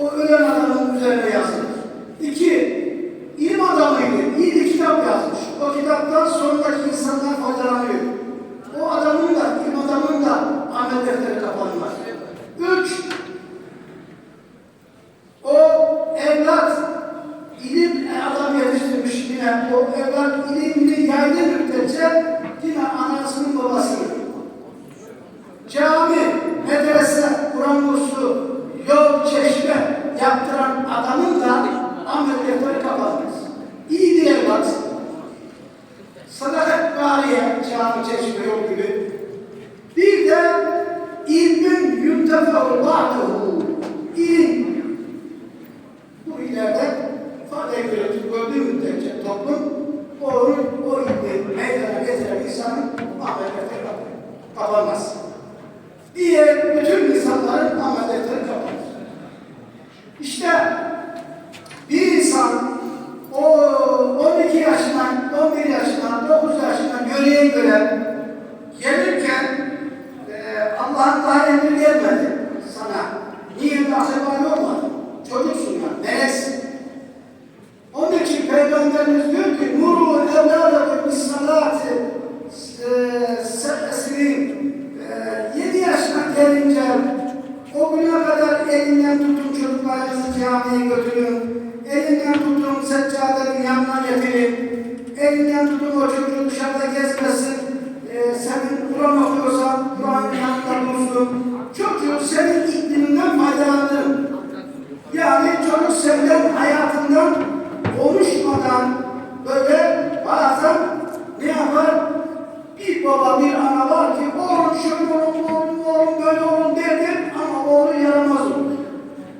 o ölen adamın üzerine yazılır. İki, ilim adamıydı, iyi bir kitap yazmış. O kitaptan sonraki insanlar faydalanıyor. O adamın da, ilim adamının da amel defteri kapanmaz. Üç, o evlat ilim adam yetiştirmiş yine o evlat ilimini yaydığı yine anasının babasının cami, medrese, Kur'an kursu, yol, çeşme yaptıran adamın da amel defteri kapanmaz. İyi bir evlat, sadakat bariye, cami, çeşme, yol gibi. Bir de ilmin yuntefe'u ba'duhu. İlim. Bu ileride fayda göretip gördüğü müddetçe toplum o, o ilmi meydana getiren insanın defteri kapanmaz. Yöreye göre gelirken e, Allah'ın daha emri sana. Niye tahsibali olmadı? Çocuksun ya, meleksin. Onun için Peygamberimiz diyor ki nuru evlâlekum bis salati sebesin yedi yaşına gelince o güne kadar elinden tutun çocuklarınızı camiye götürün. Elinden tutun seccadenin yanına getirin. Elinden tutun o çocuğu dışarıda gezmesin. Ee, senin Kur'an okuyorsan Kur'an'ın yanında dursun. Çocuğu senin ikliminden faydalandırın. Yani çocuk senin hayatından konuşmadan böyle bazen ne yapar? Bir baba bir ana var ki oğlum şöyle olun, oğlum, oğlum böyle olun derdir ama oğlu yaramaz olur.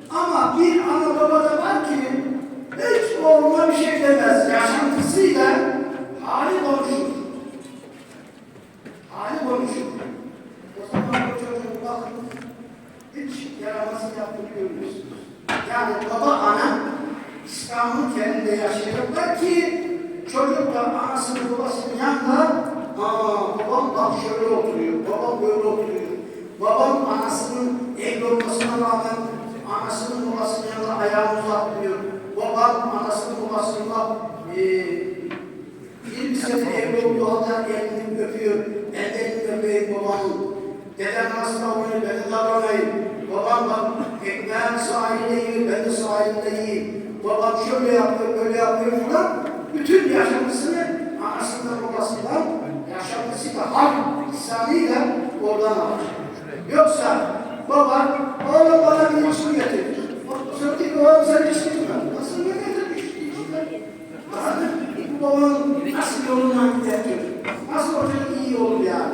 Ama bir ana baba da var ki hiç oğluna bir şey demez. Yaşantısıyla hali konuşur. Hali konuşur. O zaman o çocuğun bakın hiç yaramazlık yaptığını görmüyorsunuz. Yani baba ana İslam'ın kendinde yaşayacaklar ki çocuk da anasının babasının yanında aa babam bak şöyle oturuyor, babam böyle oturuyor. Babam anasının evli olmasına rağmen anasının babasının yanında ayağını uzatlıyor. Babam anasının babasıyla e, bir sene evli olduğu halde elini öpüyor. Ellerini öpeyim babamın. Dedem nasıl davranıyor, ben de davranayım. Babam bak ekmeğin sahilde yiyor, ben de sahilde yiyeyim. Babam şöyle yapıyor, böyle yapıyor falan. Bütün yaşantısını anasından babasından yaşantısıyla, hak lisanıyla oradan alır. Yoksa baba, babam nasıl yolundan gider ki? Nasıl ortada iyi olur yani?